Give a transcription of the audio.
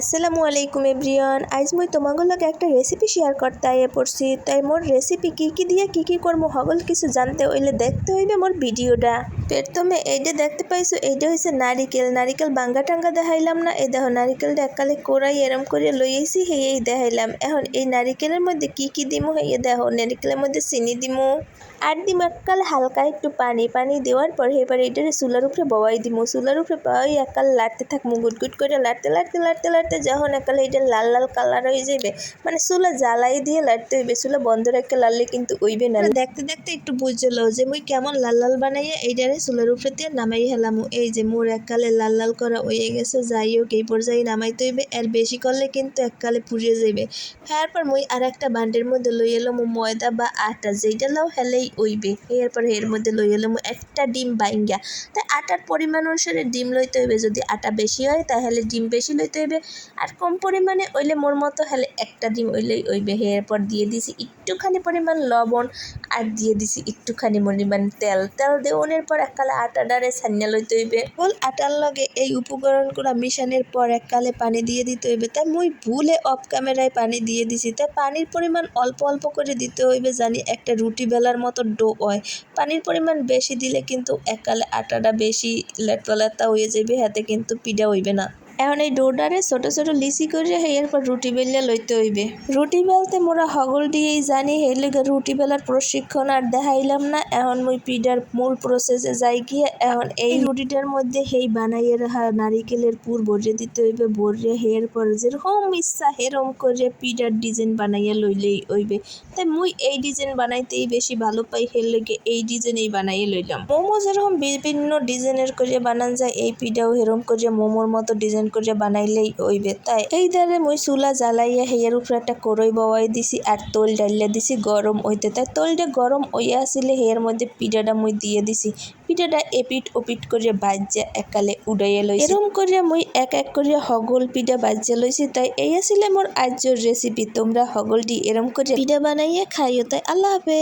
আসসালামু আলাইকুম এভরিয়ান আজ মই তোমাদের লগে একটা রেসিপি শেয়ার করতে আইয়ে পড়ছি। তাই মোর রেসিপি কি কি দিয়ে কি কি করব হগল কিছু জানতে হইলে দেখতে হইবে মোর ভিডিওটা। প্রথমে এইটা দেখতে পাইছো এইটা হইছে নারিকেল। নারিকেল বাঙ্গা টাঙ্গা দেখাইলাম না, এই দেখো নারিকেলটা এককালে কোরাই এরম করে লই আইছি হেয়েই দেখাইলাম। এখন এই নারিকেলের মধ্যে কি কি দিমু? হেয়ে দেখো, নারিকেলের মধ্যে চিনি দিমু। আর দিম এককাল হালকা একটু পানি। পানি দেওয়ার পর এবার এটারে চুলার উপরে বওয়াই দিমু। চুলার উপরে বওয়াই একাল লাড়তে থাকমু গুট গুট করে লাড়তে লাড়তে লাড়তে লাড়তে যখন একাল এটা লাল লাল কালার হয়ে যাবে মানে চুলা জ্বালাই দিয়ে লাড়তে হইবে। চুলা বন্ধ রেখে লাড়লে কিন্তু উইবে না। দেখতে দেখতে একটু বুঝল যে মুই কেমন লাল লাল বানাইয়া এইটারে চুলার উপরে দিয়ে নামাই হেলামু। এই যে মোর এককালে লাল লাল করা হয়ে গেছে যাই হোক এই পর্যায়ে নামাইতে হইবে। এর বেশি করলে কিন্তু এককালে পুড়িয়ে যাবে এরপর মুই আর একটা বান্ডের মধ্যে লই এলাম ময়দা বা আটা, যেইটা লাও হেলেই উইবে এরপর এর মধ্যে লই এলাম একটা ডিম বাইঙ্গা। তাই আটার পরিমাণ অনুসারে ডিম লইতে হইবে। যদি আটা বেশি হয়, তাহলে ডিম বেশি লইতে হইবে। আর কম পরিমাণে ওইলে মোর মতো হলে একটা ডিম ওইলেই ওইবে এরপর দিয়ে দিছি একটুখানি পরিমাণ লবণ আর দিয়ে দিছি একটুখানি পরিমাণ তেল। তেল দেওয়ানোর পর এককালে আটা আটাডারে ছানিয়া লইতে হইবে। বল আটার লগে এই উপকরণগুলো মিশানোর পর এককালে পানি দিয়ে দিতে হইবে। তাই মুই ভুলে অফ ক্যামেরায় পানি দিয়ে দিছি। তাই পানির পরিমাণ অল্প অল্প করে দিতে হইবে জানি একটা রুটি বেলার মতো ডো হয়। পানির পরিমাণ বেশি দিলে কিন্তু এককালে আটাটা বেশি লেটপালাতা হয়ে যাবে হাতে কিন্তু পিডা হইবে না। এখন এই ডোডারে ছোট ছোট লিচি করে এরপর রুটি বেলিয়া লইতে হইবে। রুটি বেলতে মোরা হগল দিয়েই জানি সেই লেগে রুটি বেলার প্রশিক্ষণ আর দেখাইলাম না। এখন মুই পিডার মূল প্রসেসে যাই গিয়ে, এখন এই রুটিটার মধ্যে বানাইয়ে রাখা নারিকেলের পুর ভরে দিতে হইবে ভরে হের পর যেরকম ইচ্ছা হেরম করে পিডার ডিজাইন বানাইয়া লইলেই হইবে। তাই মুই এই ডিজাইন বানাইতেই বেশি ভালো পাই, হের লেগে এই ডিজাইনেই বানাইয়ে লইলাম। মোমো যেরকম বিভিন্ন ডিজাইনের করে বানান যায়, এই পিডাও হেরম করে মোমোর মতো ডিজাইন করে বানাইলেই হইবে, তাই? এই দ্বারে মুই চুলা জ্বালাইয়া হেয়ার উপরে একটা করই বওয়াই দিছি আর তোল ডালিয়া দিছি গরম হইতে, তাই তোলটা গরম হইয়া আসলে হেয়ার মধ্যে পিঠাটা মুই দিয়ে দিছি। পিঠাটা এপিট ওপিট করে বাজ্যা একালে উড়াইয়া লইছি। এরম করে মুই এক এক করে হগল পিঠা বাজ্যা লইছি, তাই এই আসলে মোর আজর রেসিপি তোমরা হগলটি এরম করে পিঠা বানাইয়া খাইও, তাই আল্লাহ হাফেজ।